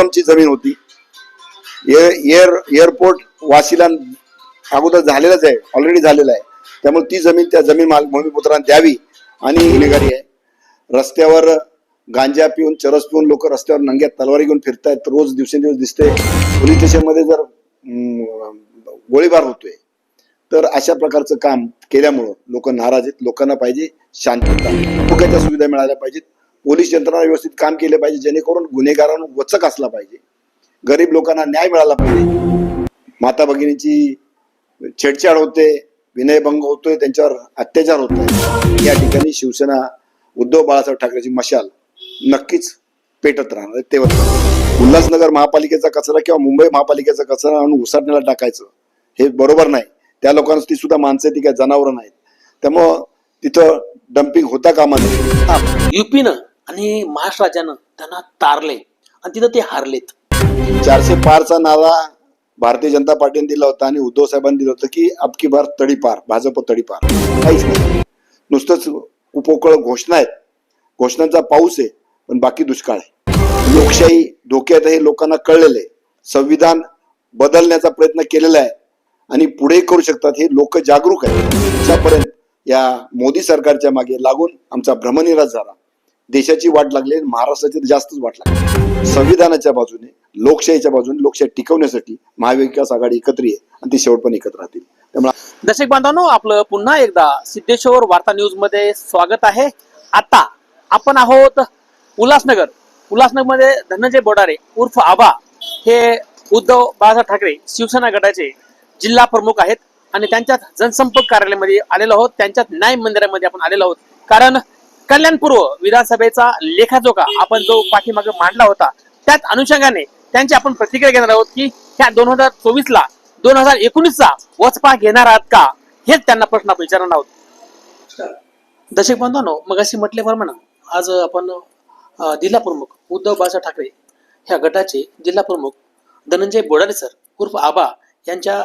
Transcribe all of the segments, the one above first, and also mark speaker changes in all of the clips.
Speaker 1: एअरोड्रमची जमीन होती. Air air airport वाशीला अगोदर झालेलाच आहे ऑलरेडी झालेला आहे. त्यामुळे ती जमीन त्या जमीन माल भूमिपुत्रांना द्यावी आणि गुन्हेगारी आहे. रस्त्यावर गांजा पिऊन चरस पिऊन लोक रस्त्यावर नंग्यात तलवारी घेऊन फिरतायत. रोज दिवसेंदिवस दिसते पोलीस स्टेशनमध्ये जर गोळीबार होतोय तर अशा प्रकारचं काम केल्यामुळं लोक नाराज आहेत. लोकांना पाहिजे शांतता. सुविधा मिळाल्या पाहिजेत. पोलीस यंत्रणा व्यवस्थित काम केले पाहिजे जेणेकरून गुन्हेगारांना वचक असला पाहिजे. गरीब लोकांना न्याय मिळाला पाहिजे. माता भगिनीची छेडछाड होते विनयभंग होतोय त्यांच्यावर अत्याचार होतोय. या ठिकाणी शिवसेना उद्धव बाळासाहेब ठाकरेची मशाल नक्कीच पेटत राहणार आहे, तेवत उल्हासनगर महापालिकेचा कचरा किंवा मुंबई महापालिकेचा कचरा आणून उसरण्याला टाकायचं हे बरोबर नाही. त्या लोकांना ती सुद्धा माणसं ती काय जनावरं नाहीत. त्यामुळं तिथं डम्पिंग होता कामा नये.
Speaker 2: युपीनं आणि महाराष्ट्र राज्यानं त्यांना तारले आणि तिथं ते हारलेत.
Speaker 1: चारशे पारचा नारा भारतीय जनता पार्टीने दिला होता आणि उद्धव साहेबांनी दिलं होतं की अबकी बार तडीपार भाजप तडीपार. काहीच नाही. नुसतंच उपोकळ घोषणा आहेत. घोषणांचा पाऊस आहे पण बाकी दुष्काळ आहे. लोकशाही धोक्यात हे लोकांना कळलेलं आहे. संविधान बदलण्याचा प्रयत्न केलेला आहे आणि पुढे करू शकतात हे लोक जागरूक आहेत. त्यापर्यंत या मोदी सरकारच्या मागे लागून आमचा भ्रमनिराश झाला. देशाची वाट लागली आणि महाराष्ट्राची जास्तच वाट लागली. संविधानाच्या बाजूने लोकशाहीच्या बाजूने लोकशाही टिकवण्यासाठी महाविकास आघाडी एकत्र आहे आणि ती शेवट पण एकत्र राहतील. त्यामुळे
Speaker 2: दर्शक बांधवांनो आपलं पुन्हा एकदा सिद्धेश्वर वार्ता न्यूजमध्ये स्वागत आहे. आता आपण आहोत उल्हासनगर. उल्हासनगरमध्ये धनंजय बोडारे उर्फ आबा हे उद्धव बाळासाहेब ठाकरे शिवसेना गटाचे जिल्हा प्रमुख आहेत. आणि त्यांच्यात जनसंपर्क कार्यालयामध्ये आलेलो आहोत. त्यांच्यात न्याय मंदिरामध्ये आपण आलेलो आहोत. कारण कल्याणपूर्व विधानसभेचा लेखाजोखा आपण जो पाठीमागे मांडला होता त्याच अनुषंगाने त्यांची आपण प्रतिक्रिया घेणार आहोत की ह्या दोन हजार चोवीस ला दोन हजार एकोणीस चा वचपा घेणार आहात का? हेच त्यांना प्रश्न आपण विचारणार आहोत. दशक बांधवांनो मग अशी म्हटल्याप्रमाणे आज आपण जिल्हा प्रमुख उद्धव बाळासाहेब ठाकरे ह्या गटाचे जिल्हा प्रमुख धनंजय बोडारे सर उर्फ आबा यांच्या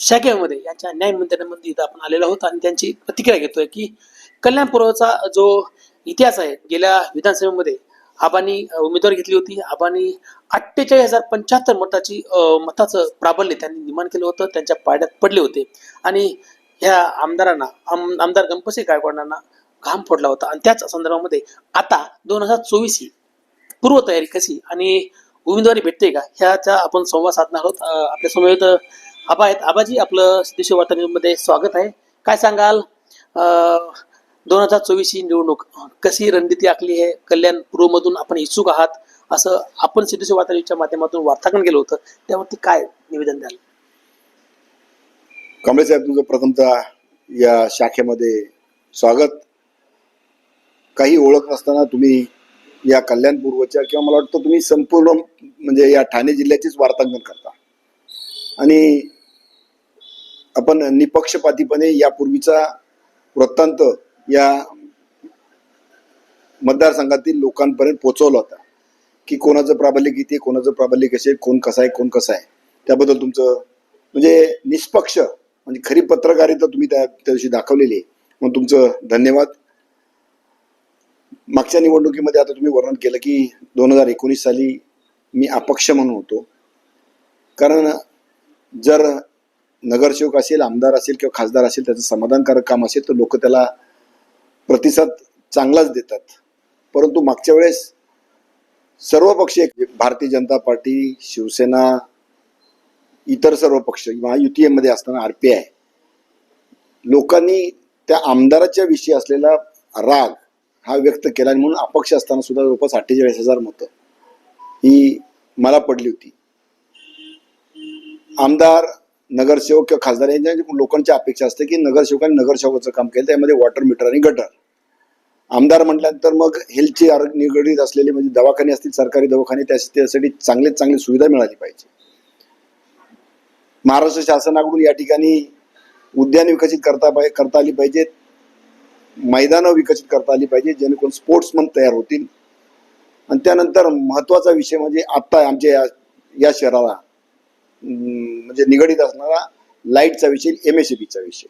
Speaker 2: शाखेमध्ये यांच्या न्याय मंदिरामध्ये इथं आपण आलेला होता आणि त्यांची प्रतिक्रिया घेतोय की कल्याणपूर्वचा जो इतिहास आहे गेल्या विधानसभेमध्ये आबांनी उमेदवार उमेदवारी घेतली होती. आबांनी अठ्ठेचाळीस हजार पंच्याहत्तर मताची मताचं प्राबल्य त्यांनी निर्माण केलं होतं. त्यांच्या पाड्यात पडले होते. आणि ह्या आमदारांना आम- आमदार गणपती गायकवाडांना घाम फोडला होता. आणि त्याच संदर्भामध्ये आता दोन हजार चोवीस ही पूर्वतयारी कशी आणि उमेदवारी भेटते का ह्याचा आपण संवाद साधणार आहोत. आपल्या समवेत आबा आहेत. आबाजी आपलं सिद्धेश्वर वार्ता मध्ये स्वागत आहे. काय सांगाल? दोन हजार चोवीस ही निवडणूक कशी रणनीती आखली आहे? कल्याण पूर्वमधून आपण इच्छुक आहात? असं आपण सिद्धेश्वर वातावरणच्या माध्यमातून वार्तांकन केलं होतं. त्यावरती काय निवेदन द्याल?
Speaker 1: कांबळे साहेब तुमचं प्रथमतः या शाखेमध्ये स्वागत. काही ओळख नसताना तुम्ही या कल्याण पूर्वच्या किंवा मला वाटतं तुम्ही संपूर्ण म्हणजे या ठाणे जिल्ह्याचीच वार्तांकन करता. आणि आपण निपक्षपातीपणे यापूर्वीचा वृत्तांत या मतदारसंघातील लोकांपर्यंत पोहोचवला होता की कोणाचं प्राबल्य किती आहे कोणाचं प्राबल्य कसे आहे कोण कसं आहे कोण कसं आहे. त्याबद्दल तुमचं म्हणजे निष्पक्ष म्हणजे खरी पत्रकारिता तुम्ही त्या त्या दिवशी दाखवलेली आहे. म्हणून तुमचं धन्यवाद. मागच्या निवडणुकीमध्ये आता तुम्ही वर्णन केलं की दोन हजार एकोणीस साली मी अपक्ष म्हणून होतो. कारण जर नगरसेवक असेल आमदार असेल किंवा खासदार असेल त्याचं समाधानकारक काम असेल तर लोक त्याला प्रतिसाद चांगलाच देतात. परंतु मागच्या वेळेस सर्व पक्ष भारतीय जनता पार्टी शिवसेना इतर सर्व पक्ष महायुतीमध्ये असताना आर पी आय. लोकांनी त्या आमदाराच्या विषयी असलेला राग हा व्यक्त केला आणि म्हणून अपक्ष असताना सुद्धा जवळपास अठ्ठेचाळीस हजार मतं ही मला पडली होती. आमदार नगरसेवक किंवा खासदार यांच्या लोकांची अपेक्षा असते की नगरसेवकांनी नगरसेवकाचं काम केलं त्यामध्ये वॉटर मीटर आणि गटर आमदार म्हटल्यानंतर मग हेल्थची आरोग्य निगडीत असलेले म्हणजे दवाखाने असतील सरकारी दवाखाने त्यासाठी चांगले चांगली सुविधा मिळाली पाहिजे. महाराष्ट्र शासनाकडून या ठिकाणी उद्यान विकसित करता पाहि- करता आली पाहिजेत मैदानं विकसित करता आली पाहिजे जेणेकरून स्पोर्ट्समन तयार होतील. आणि त्यानंतर महत्त्वाचा विषय म्हणजे आत्ता आमच्या या या शहराला म्हणजे निगडीत असणारा लाईटचा विषय एम एस बीचा विषय.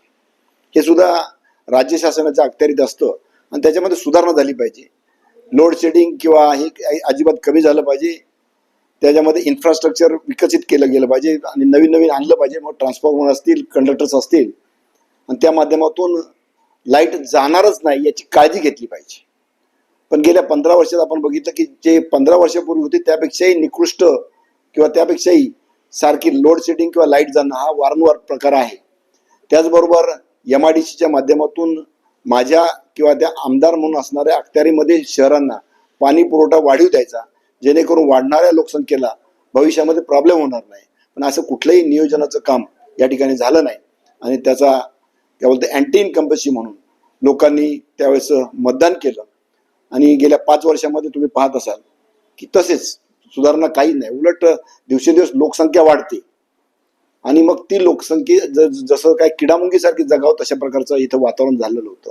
Speaker 1: हे सुद्धा राज्य शासनाच्या अखत्यारीत असतं आणि त्याच्यामध्ये सुधारणा झाली पाहिजे. लोड शेडिंग किंवा हे काही अजिबात कमी झालं पाहिजे. त्याच्यामध्ये इन्फ्रास्ट्रक्चर विकसित केलं गेलं पाहिजे आणि नवीन नवीन आणलं पाहिजे. मग ट्रान्सफॉर्मर असतील कंडक्टर्स असतील. आणि त्या माध्यमातून लाइट जाणारच नाही याची काळजी घेतली पाहिजे. पण गेल्या पंधरा वर्षात आपण बघितलं की जे पंधरा वर्षापूर्वी होते त्यापेक्षाही निकृष्ट किंवा त्यापेक्षाही सारखी लोड शेडिंग किंवा लाइट जाणं हा वारंवार प्रकार आहे. त्याचबरोबर एम आय डी सीच्या माध्यमातून माझ्या किंवा त्या आमदार म्हणून असणाऱ्या अखत्यारीमध्ये शहरांना पाणी पुरवठा वाढीव द्यायचा जेणेकरून वाढणाऱ्या लोकसंख्येला भविष्यामध्ये प्रॉब्लेम होणार नाही. पण असं कुठलंही नियोजनाचं काम या ठिकाणी झालं नाही. आणि त्याचा काय बोलते अँटी इन्कम्पन्सी म्हणून लोकांनी त्यावेळेस मतदान केलं. आणि गेल्या पाच वर्षामध्ये तुम्ही पाहत असाल की तसेच सुधारणा काही नाही. उलट दिवसेंदिवस लोकसंख्या वाढते. आणि मग ती लोकसंख्ये जसं काय किडामुंगीसारखी जगावं तशा प्रकारचं इथं वातावरण झालेलं होतं.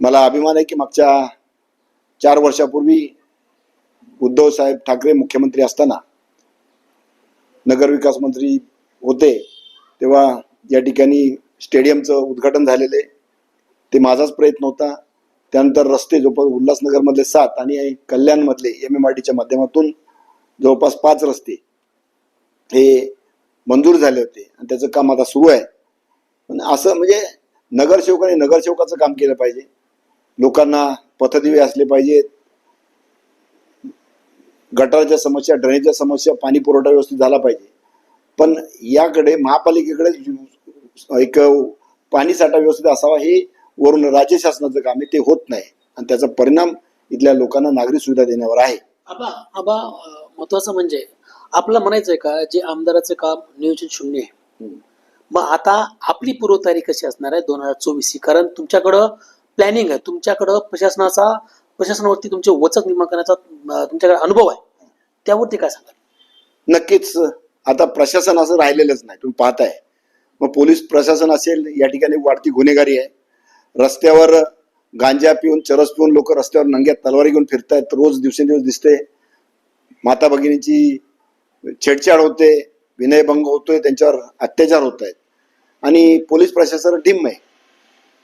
Speaker 1: मला अभिमान आहे की मागच्या चार वर्षापूर्वी उद्धव साहेब ठाकरे मुख्यमंत्री असताना नगरविकास मंत्री होते तेव्हा या ठिकाणी स्टेडियमचं उद्घाटन झालेले. ते माझाच प्रयत्न होता. त्यानंतर रस्ते जोपर्यंत उल्हासनगरमधले सात आणि कल्याणमधले एम एम आर टीच्या माध्यमातून जवळपास पाच रस्ते हे मंजूर झाले होते. आणि त्याचं काम आता सुरू आहे. पण असं म्हणजे नगरसेवकाने नगरसेवकाचं काम केलं पाहिजे. लोकांना पथदिवे असले पाहिजेत. गटारच्या समस्या ड्रेनेजच्या समस्या पाणी पुरवठा व्यवस्थित झाला पाहिजे. पण याकडे महापालिकेकडे एक पाणी साठा व्यवस्थित असावा हे वरून राज्य शासनाचं काम आहे. ते होत नाही. आणि त्याचा परिणाम इथल्या लोकांना नागरी सुविधा देण्यावर आहे.
Speaker 2: आबा आबा महत्वाचं म्हणजे आपलं म्हणायचंय का जे आमदाराचं काम नियोजन शून्य आहे. मग आता आपली पूर्वतयारी कशी असणार आहे दोन हजार चोवीस ही? कारण तुमच्याकडं प्लॅनिंग आहे. तुमच्याकडं प्रशासनाचा प्रशासनावरती तुमचे वचक निर्माण करण्याचा तुमच्याकडे अनुभव आहे. त्यावरती काय सांगाल?
Speaker 1: नक्कीच आता प्रशासन असं राहिलेलंच नाही. तुम्ही पाहताय. मग पोलीस प्रशासन असेल या ठिकाणी वाढती गुन्हेगारी आहे. रस्त्यावर गांजा पिऊन चरस पिऊन लोक रस्त्यावर नंग्या तलवारी घेऊन फिरतायत. रोज दिवसेंदिवस दिसते माता भगिनीची छेडछाड होते विनयभंग होतोय त्यांच्यावर अत्याचार होत आहेत. आणि पोलीस प्रशासन डिम आहे.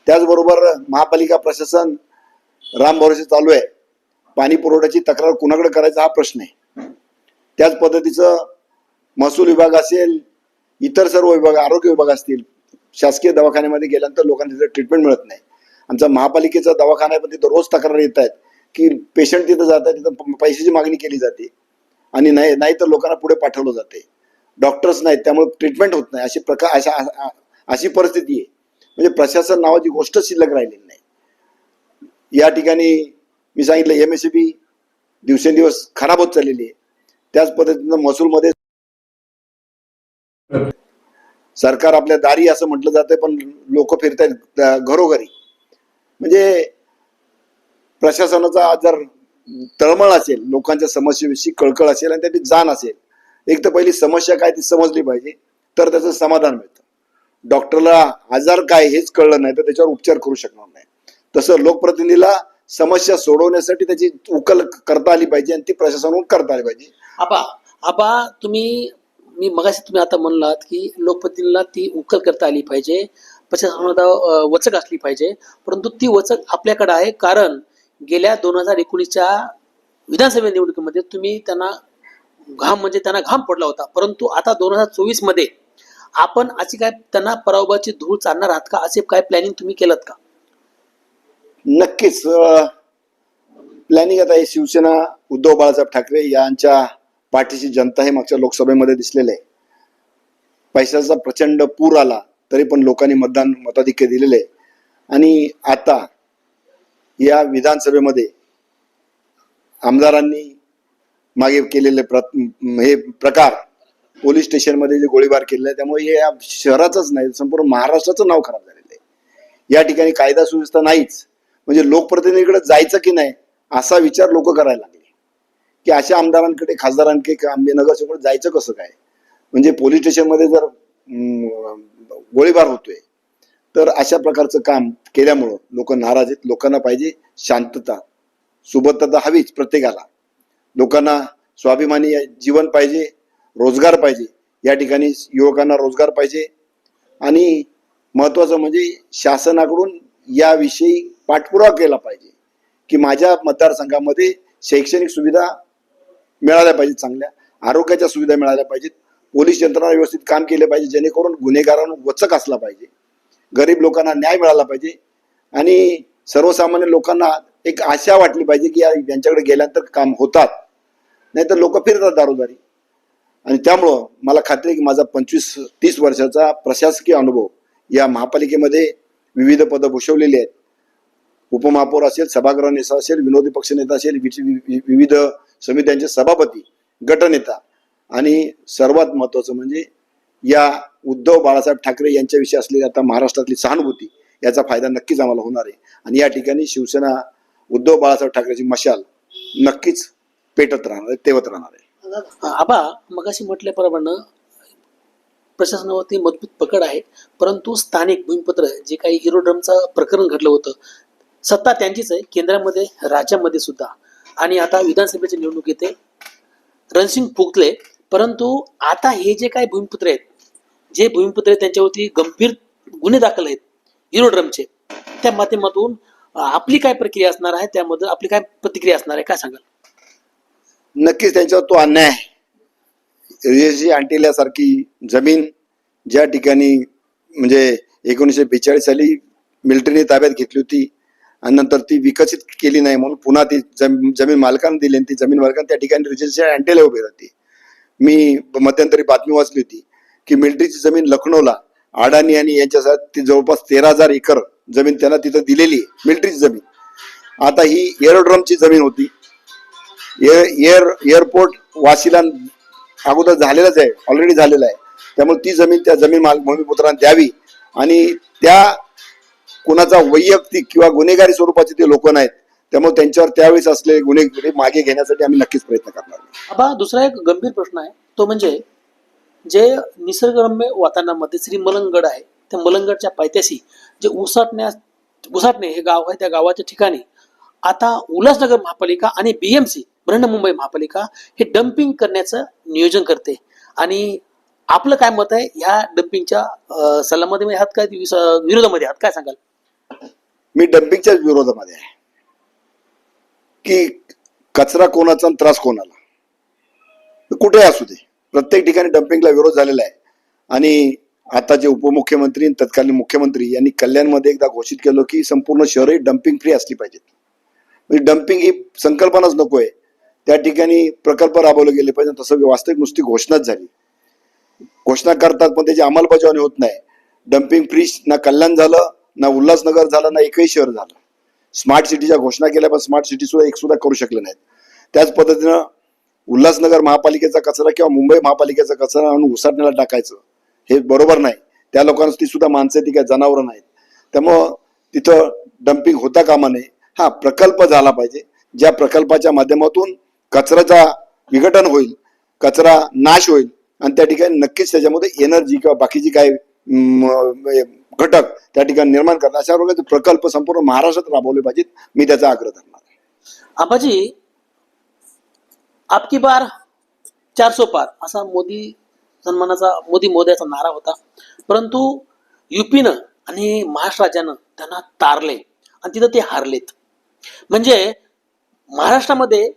Speaker 1: त्याचबरोबर महापालिका प्रशासन राम भरोसे चालू आहे. पाणी पुरवठ्याची तक्रार कुणाकडे करायचा हा प्रश्न आहे. त्याच पद्धतीचं महसूल विभाग असेल इतर सर्व विभाग आरोग्य विभाग असतील शासकीय दवाखान्यामध्ये गेल्यानंतर लोकांना तिथं ट्रीटमेंट मिळत नाही. आमचा महापालिकेचा दवाखाना आहे पण तिथं रोज तक्रार येत आहेत की पेशंट तिथं जात तिथं प- पैशाची मागणी केली जाते. आणि नाही नाही तर लोकांना पुढे पाठवलं जाते. डॉक्टर्स नाहीत त्यामुळे ट्रीटमेंट होत नाही. अशी प्रकार अशा अशी परिस्थिती आहे. म्हणजे प्रशासन नावाची गोष्ट शिल्लक राहिलेली नाही. या ठिकाणी मी सांगितलं एम एस बी दिवसेंदिवस खराब होत चाललेली आहे. त्याच पद्धतीनं महसूलमध्ये सरकार आपल्या दारी असं म्हटलं जातंय पण लोक फिरतायत घरोघरी. म्हणजे प्रशासनाचा जर तळमळ असेल लोकांच्या समस्येविषयी कळकळ असेल आणि त्याची जाण असेल. एक तर पहिली समस्या काय ती समजली पाहिजे तर त्याचं समाधान मिळतं. डॉक्टरला आजार काय हेच कळलं नाही तर त्याच्यावर उपचार करू शकणार नाही. तसं लोकप्रतिनिधीला समस्या सोडवण्यासाठी त्याची उकल करता आली पाहिजे आणि ती प्रशासनाकडून करता आली पाहिजे.
Speaker 2: आबा आबा तुम्ही मी मगाशी तुम्ही आता म्हणलात की लोकप्रतिनिधीला ती उकल करता आली पाहिजे प्रशासनाला वचक असली पाहिजे परंतु ती वचक आपल्याकडे आहे कारण गेल्या दोन हजार एकोणीसच्या विधानसभा निवडणुकीमध्ये तुम्ही त्यांना घाम म्हणजे त्यांना घाम पडला होता. परंतु आता दोन हजार चोवीसमध्ये आपण अशी काय त्यांना पराभवाची धूळ चालणार आहात का? असे काय प्लॅनिंग तुम्ही केलं का?
Speaker 1: नक्कीच प्लॅनिंग आता हे शिवसेना उद्धव बाळासाहेब ठाकरे यांच्या पार्टीची जनता हे मागच्या लोकसभेमध्ये दिसलेले आहे. पैशाचा प्रचंड पूर आला तरी पण लोकांनी मतदान मताधिक्य दिलेले आहे. आणि आता या विधानसभेमध्ये आमदारांनी मागे केलेले प्र हे प्रकार पोलीस स्टेशनमध्ये जे गोळीबार केलेला आहे त्यामुळे हे या शहराचंच नाही संपूर्ण महाराष्ट्राचं नाव खराब झालेलं आहे. या ठिकाणी कायदा सुव्यवस्था नाहीच. म्हणजे लोकप्रतिनिधीकडे जायचं की नाही असा विचार लोक करायला लागले. की अशा आमदारांकडे खासदारांकडे आंबे नगरसेवकडे जायचं कसं काय? म्हणजे पोलीस स्टेशनमध्ये जर गोळीबार होतोय तर अशा प्रकारचं काम केल्यामुळं लोक नाराज आहेत. लोकांना पाहिजे शांतता. सुबत्तता हवीच प्रत्येकाला. लोकांना स्वाभिमानी जीवन पाहिजे रोजगार पाहिजे. या ठिकाणी युवकांना रोजगार पाहिजे. आणि महत्वाचं म्हणजे शासनाकडून याविषयी पाठपुरावा केला पाहिजे की माझ्या मतदारसंघामध्ये शैक्षणिक सुविधा मिळाल्या पाहिजेत चांगल्या आरोग्याच्या सुविधा मिळाल्या पाहिजेत. पोलीस यंत्रणा व्यवस्थित काम केले पाहिजे जेणेकरून गुन्हेगारांवर वचक असला पाहिजे. गरीब लोकांना न्याय मिळाला पाहिजे. आणि सर्वसामान्य लोकांना एक आशा वाटली पाहिजे की या- यांच्याकडे गेल्यानंतर काम होतात. नाहीतर लोक फिरतात दारोदारी. आणि त्यामुळं मला खात्री आहे की माझा पंचवीस तीस वर्षाचा प्रशासकीय अनुभव या महापालिकेमध्ये विविध पदं भूषवलेली आहेत. उपमहापौर असेल सभागृह नेता असेल विनोदी पक्षनेता असेल वि- विविध समित्यांचे सभापती गटनेता. आणि सर्वात महत्वाचं म्हणजे या उद्धव बाळासाहेब ठाकरे यांच्याविषयी असलेली आता महाराष्ट्रातली सहानुभूती याचा फायदा नक्कीच आम्हाला होणार आहे. आणि या ठिकाणी शिवसेना उद्धव बाळासाहेब ठाकरेची मशाल नक्कीच पेटत राहणार आहे तेवत राहणार आहे.
Speaker 2: आबा मगाशी म्हटल्याप्रमाणे प्रशासनावरती मजबूत पकड आहे परंतु स्थानिक भूमिपत्र जे काही इरोड्रमचं प्रकरण घडलं होतं सत्ता त्यांचीच आहे केंद्रामध्ये राज्यामध्ये सुद्धा. आणि आता विधानसभेची निवडणूक येते. रणसिंग फुकले परंतु आता हे जे काही भूमिपुत्र आहेत जे भूमिपुत्र त्यांच्यावरती गंभीर गुन्हे दाखल आहेत हिरोड्रमचे त्या माध्यमातून आपली काय प्रक्रिया असणार आहे त्यामध्ये आपली काय प्रतिक्रिया असणार आहे काय सांगाल?
Speaker 1: नक्कीच त्यांच्यावर तो अन्याय आहे. अँटेल्यासारखी अंटिल्यासारखी जमीन ज्या ठिकाणी म्हणजे एकोणीसशे बेचाळीस साली मिलिटरीने ताब्यात घेतली होती आणि नंतर ती विकसित केली नाही म्हणून पुन्हा ती जम- जमीन मालकांना दिली आणि ती जमीन मालकांना त्या ठिकाणी रिजन्सी अँटेला उभी राहते. मी मध्यंतरी बातमी वाचली होती. की मिलिटरीची जमीन लखनौला अडाणी आणि यांच्यासाठी जवळपास तेरा हजार एकर जमीन त्यांना तिथं दिलेली आहे मिलिटरीची जमीन. आता ही एरोड्रमची जमीन होती. एअर एअर एअरपोर्ट वाशीला अगोदर झालेलाच आहे ऑलरेडी झालेलं आहे. त्यामुळे ती जमीन त्या जमीन माल भूमिपुत्रांना द्यावी. आणि त्या कुणाचा वैयक्तिक किंवा गुन्हेगारी स्वरूपाचे ते लोक नाहीत. त्यामुळे त्यांच्यावर त्यावेळेस असलेले गुन्हे मागे घेण्यासाठी आम्ही नक्कीच प्रयत्न करणार आहोत.
Speaker 2: दुसरा एक गंभीर प्रश्न आहे. तो म्हणजे जे निसर्गरम्य वातावरणामध्ये श्री मलंगड आहे त्या मलंगडच्या पायथ्याशी जे उसाटण्या उसाटणे हे गाव आहे त्या गावाच्या ठिकाणी आता उल्हासनगर महापालिका आणि बीएमसी मुंबई महापालिका हे डम्पिंग करण्याचं नियोजन करते. आणि आपलं काय मत आहे? ह्या डम्पिंगच्या अं, सल्लामध्ये आहात काय विरोधामध्ये आहात काय सांगाल?
Speaker 1: मी डम्पिंगच्याच विरोधामध्ये आहे. की कचरा कोणाचा त्रास कोणाला? कुठे असू दे. प्रत्येक ठिकाणी डम्पिंगला विरोध झालेला आहे. आणि आता जे उपमुख्यमंत्री आणि तत्कालीन मुख्यमंत्री यांनी कल्याणमध्ये एकदा घोषित केलं की संपूर्ण शहरे डम्पिंग फ्री असली पाहिजेत. म्हणजे डम्पिंग ही संकल्पनाच नको आहे त्या ठिकाणी प्रकल्प राबवले गेले पाहिजे तसं वास्तविक नुसती घोषणाच झाली. घोषणा करतात पण त्याची अंमलबजावणी होत नाही. डम्पिंग फ्री ना कल्याण झालं ना उल्हासनगर झालं ना एकही शहर झालं. स्मार्ट सिटीच्या घोषणा केल्या पण स्मार्ट सिटी सुद्धा एक सुद्धा करू शकले नाहीत. त्याच पद्धतीनं उल्हासनगर महापालिकेचा कचरा किंवा मुंबई महापालिकेचा कचरा आणून उसरण्याला टाकायचं. हे बरोबर नाही. त्या लोकांना ती सुद्धा माणसं ती काय जनावरं नाहीत. त्यामुळं तिथं डम्पिंग होता कामा नये. हा प्रकल्प झाला पाहिजे. ज्या प्रकल्पाच्या माध्यमातून कचऱ्याचा विघटन होईल कचरा नाश होईल आणि त्या ठिकाणी नक्कीच त्याच्यामध्ये एनर्जी किंवा बाकीची काय घटक त्या ठिकाणी निर्माण करतात अशा प्रकारचे प्रकल्प संपूर्ण महाराष्ट्रात राबवले पाहिजेत. मी त्याचा आग्रह धरणार आबाजी
Speaker 2: आबाजी आपकी बार चारसो पार. असा मोदी सन्मानाचा मोदी मोदयाचा नारा होता. परंतु युपीनं आणि महाराष्ट्र राज्यानं त्यांना तारले आणि तिथं ते हारलेत. म्हणजे महाराष्ट्रामध्ये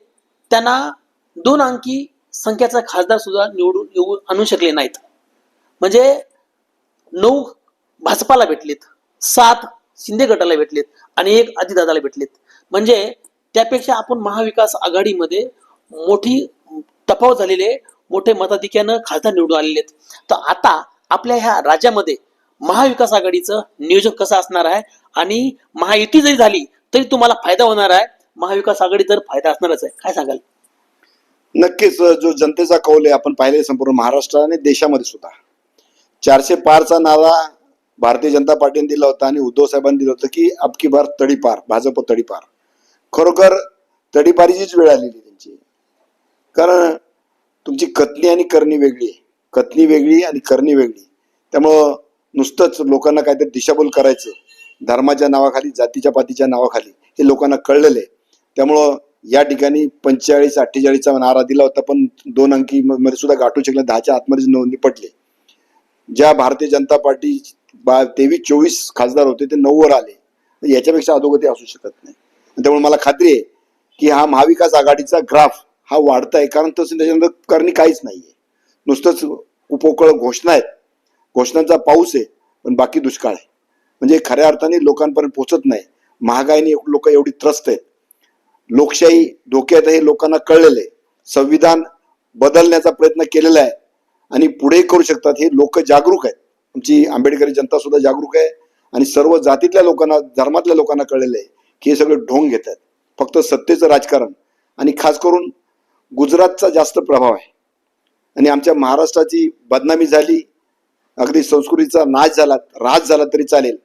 Speaker 2: त्यांना दोन अंकी संख्याचा खासदार सुद्धा निवडून येऊ आणू शकले नाहीत. म्हणजे नऊ भाजपाला भेटलेत सात शिंदे गटाला भेटलेत आणि एक आदिदादाला भेटलेत. म्हणजे त्यापेक्षा आपण महाविकास आघाडीमध्ये मोठी तफावत झालेले मोठे मताधिक्यानं खासदार निवडून आलेले आहेत. तर आता आपल्या ह्या राज्यामध्ये महाविकास आघाडीचं नियोजन कसं असणार आहे? आणि महायुती जरी झाली तरी तुम्हाला फायदा होणार आहे. महाविकास आघाडी तर फायदा असणारच आहे. काय सांगाल?
Speaker 1: नक्कीच जो जनतेचा कौल आहे आपण पाहिले संपूर्ण महाराष्ट्र आणि देशामध्ये सुद्धा. चारशे पारचा नारा भारतीय जनता पार्टीने दिला होता आणि उद्धव साहेबांनी दिलं होतं की अबकी बार तडीपार भाजप तडीपार खरोखर तडीपारीचीच वेळ आलेली कारण तुमची कथनी आणि करणी वेगळी आहे. कथनी वेगळी आणि करणी वेगळी त्यामुळं नुसतंच लोकांना काहीतरी दिशाभूल करायचं. धर्माच्या नावाखाली जातीच्या पातीच्या नावाखाली हे लोकांना कळलेलं आहे. त्यामुळं या ठिकाणी पंचेचाळीस अठ्ठेचाळीसचा नारा दिला होता पण दोन अंकी म- मध्ये सुद्धा गाठू शकले दहाच्या आतमध्ये नोंद निपटले ज्या भारतीय जनता पार्टी बा तेवीस चोवीस खासदार होते ते नऊवर आले. याच्यापेक्षा अधोगती असू शकत नाही. त्यामुळे मला खात्री आहे की हा महाविकास आघाडीचा ग्राफ हा वाढताय. कारण तसं त्याच्यानंतर करणी काहीच नाहीये. नुसतंच उपोकळ घोषणा आहेत. घोषणांचा पाऊस आहे पण बाकी दुष्काळ आहे. म्हणजे खऱ्या अर्थाने लोकांपर्यंत पोहोचत नाही. महागाईने लोक एवढी त्रस्त आहेत. लोकशाही धोक्यात हे लोकांना कळलेलं आहे. संविधान बदलण्याचा प्रयत्न केलेला आहे. आणि पुढे करू शकतात हे लोक जागरूक आहेत. आमची आंबेडकरी जनता सुद्धा जागरूक आहे. आणि सर्व जातीतल्या लोकांना धर्मातल्या लोकांना कळलेलं आहे की हे सगळे ढोंग घेत आहेत. फक्त सत्तेचं राजकारण. आणि खास करून गुजरातचा जास्त प्रभाव आहे. आणि आमच्या महाराष्ट्राची बदनामी झाली अगदी संस्कृतीचा नाश झाला राज झाला तरी चालेल.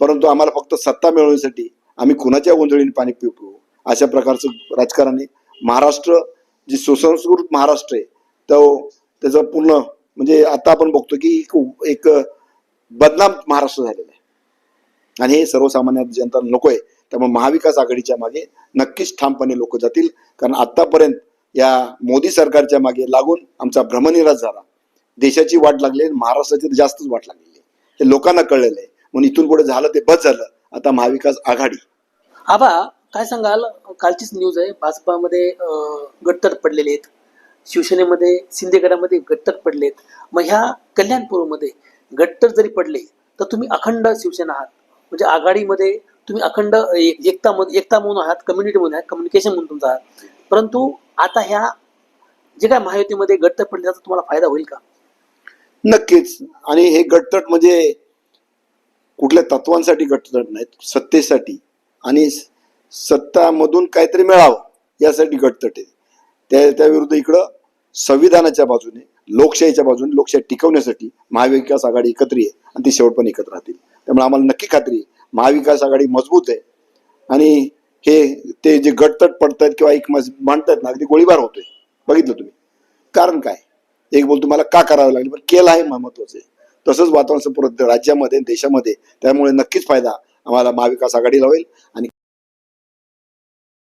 Speaker 1: परंतु आम्हाला फक्त सत्ता मिळवण्यासाठी आम्ही कुणाच्या गोंधळीने पाणी पिऊ अशा प्रकारचं राजकारण महाराष्ट्र जी सुसंस्कृत महाराष्ट्र आहे तो त्याचं पूर्ण म्हणजे आता आपण बघतो की एक- एक बदनाम महाराष्ट्र झालेला आहे. आणि हे सर्वसामान्य जनता नकोय त्यामुळे महाविकास आघाडीच्या मागे नक्कीच ठामपणे लोक जातील. कारण आतापर्यंत या मोदी सरकारच्या मागे लागून आमचा भ्रमनिराश झाला. देशाची वाट लागली महाराष्ट्राची तर जास्तच वाट लागलेली हे लोकांना कळलेलं आहे. म्हणून इथून पुढे झालं ते बस झालं. आता महाविकास आघाडी.
Speaker 2: आबा काय सांगाल? कालचीच न्यूज आहे. भाजपामध्ये अं, गटतट पडलेले आहेत शिवसेनेमध्ये शिंदेगडामध्ये गटतट पडलेत. मग ह्या कल्याणपूरमध्ये गट्टर जरी पडले तर तुम्ही अखंड शिवसेना आहात. म्हणजे आघाडीमध्ये तुम्ही अखंड एकता एकता म्हणून आहात कम्युनिटी म्हणून आहात कम्युनिकेशन म्हणून तुमचा आहात. परंतु आता ह्या जे काय महायुतीमध्ये गटतट पडले त्याचा तुम्हाला फायदा होईल का?
Speaker 1: नक्कीच. आणि हे गटतट म्हणजे कुठल्या तत्वांसाठी गटतट नाहीत सत्तेसाठी. आणि सत्तामधून काहीतरी मिळावं यासाठी गटतट आहे. त्या त्याविरुद्ध इकडं संविधानाच्या बाजूने लोकशाहीच्या बाजूने लोकशाही टिकवण्यासाठी महाविकास आघाडी एकत्र आहे आणि ती शेवट पण एकत्र राहतील. त्यामुळे आम्हाला नक्की खात्री आहे महाविकास आघाडी मजबूत आहे. आणि हे ते जे गटतट पडतायत किंवा एक मज- ना अगदी गोळीबार होतोय. बघितलं तुम्ही. कारण काय? एक बोल तुम्हाला का करावं लागेल? पण केलं आहे महत्वाचं तसंच वातावरण संपूर्ण राज्यामध्ये देशामध्ये. त्यामुळे नक्कीच फायदा आम्हाला महाविकास आघाडीला होईल आणि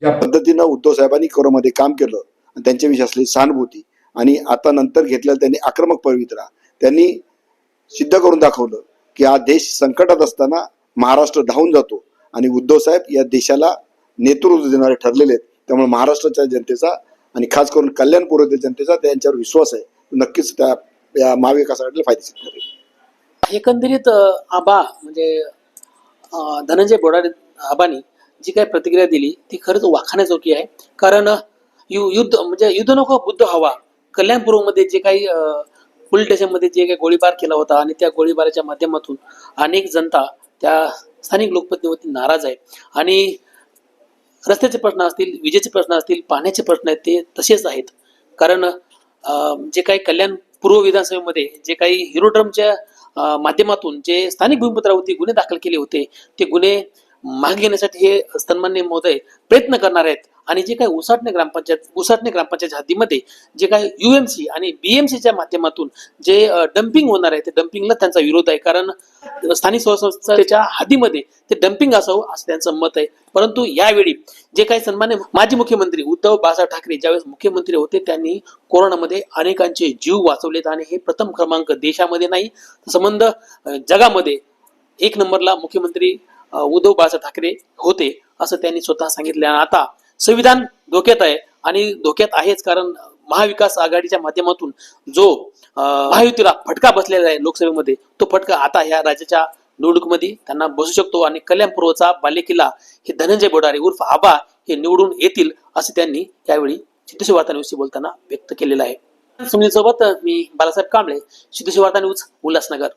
Speaker 1: या पद्धतीनं उद्धव साहेबांनी कोरोमध्ये काम केलं आणि त्यांच्याविषयी असलेली सहानुभूती आणि आता नंतर घेतलेलं त्यांनी आक्रमक पवित्रा त्यांनी सिद्ध करून दाखवलं की हा देश संकटात असताना महाराष्ट्र धावून जातो आणि उद्धव साहेब या देशाला नेतृत्व देणारे ठरलेले आहेत. त्यामुळे महाराष्ट्राच्या जनतेचा आणि खास करून कल्याण पूर्व जनतेचा त्यांच्यावर विश्वास आहे. नक्कीच त्या या महाविकास फायदेशीर ठरेल
Speaker 2: एकंदरीत आबा म्हणजे धनंजय बोडारे आबानी जी काही प्रतिक्रिया दिली ती खरंच वाखाण्याजोगी आहे. कारण यु युद्ध म्हणजे युद्ध नको बुद्ध हवा. कल्याणपूर्वमध्ये जे काही अं, पोलीस स्टेशनमध्ये जे काही गोळीबार केला होता आणि त्या गोळीबाराच्या माध्यमातून अनेक जनता त्या स्थानिक लोकप्रतिनिधी नाराज आहे आणि रस्त्याचे प्रश्न असतील विजेचे प्रश्न असतील पाण्याचे प्रश्न आहेत ते तसेच आहेत. कारण जे काही कल्याण पूर्व विधानसभेमध्ये जे काही हिरोड्रमच्या माध्यमातून जे स्थानिक भूमिपत्रावरती गुन्हे दाखल केले होते ते गुन्हे मागे घेण्यासाठी हे सन्मान्य महोदय प्रयत्न करणार आहेत. आणि जे काही उसाटणे ग्रामपंचायत उसाटणे ग्रामपंचायत हद्दीमध्ये जे काही युएमसी आणि बीएमसीच्या माध्यमातून जे डम्पिंग होणार आहे ते डम्पिंगला त्यांचा विरोध आहे. कारण स्थानिक स्वसंस्थेच्या हद्दीमध्ये ते डम्पिंग असावं असं त्यांचं मत आहे. परंतु यावेळी जे काही सन्मान्य माजी मुख्यमंत्री उद्धव बाळासाहेब ठाकरे ज्यावेळेस मुख्यमंत्री होते त्यांनी कोरोनामध्ये अनेकांचे जीव वाचवलेत आणि हे प्रथम क्रमांक देशामध्ये नाही संबंध जगामध्ये एक नंबरला मुख्यमंत्री उद्धव बाळासाहेब ठाकरे होते असं त्यांनी स्वतः सांगितलं. आणि आता संविधान धोक्यात आहे आणि धोक्यात आहेच कारण महाविकास आघाडीच्या माध्यमातून जो महायुतीला फटका बसलेला आहे लोकसभेमध्ये तो फटका आता ह्या राज्याच्या निवडणुकीमध्ये त्यांना बसू शकतो आणि कल्याणपूर्वचा बालेकिल्ला हे धनंजय बोडारे उर्फ आबा हे निवडून येतील असे त्यांनी यावेळी सिद्धेश्वर वार्ता न्यूजशी बोलताना व्यक्त केलेलं आहे. सुनील सोबत मी बालासाहेब कांबळे सिद्धेश्वर वार्ता न्यूज उल्हासनगर.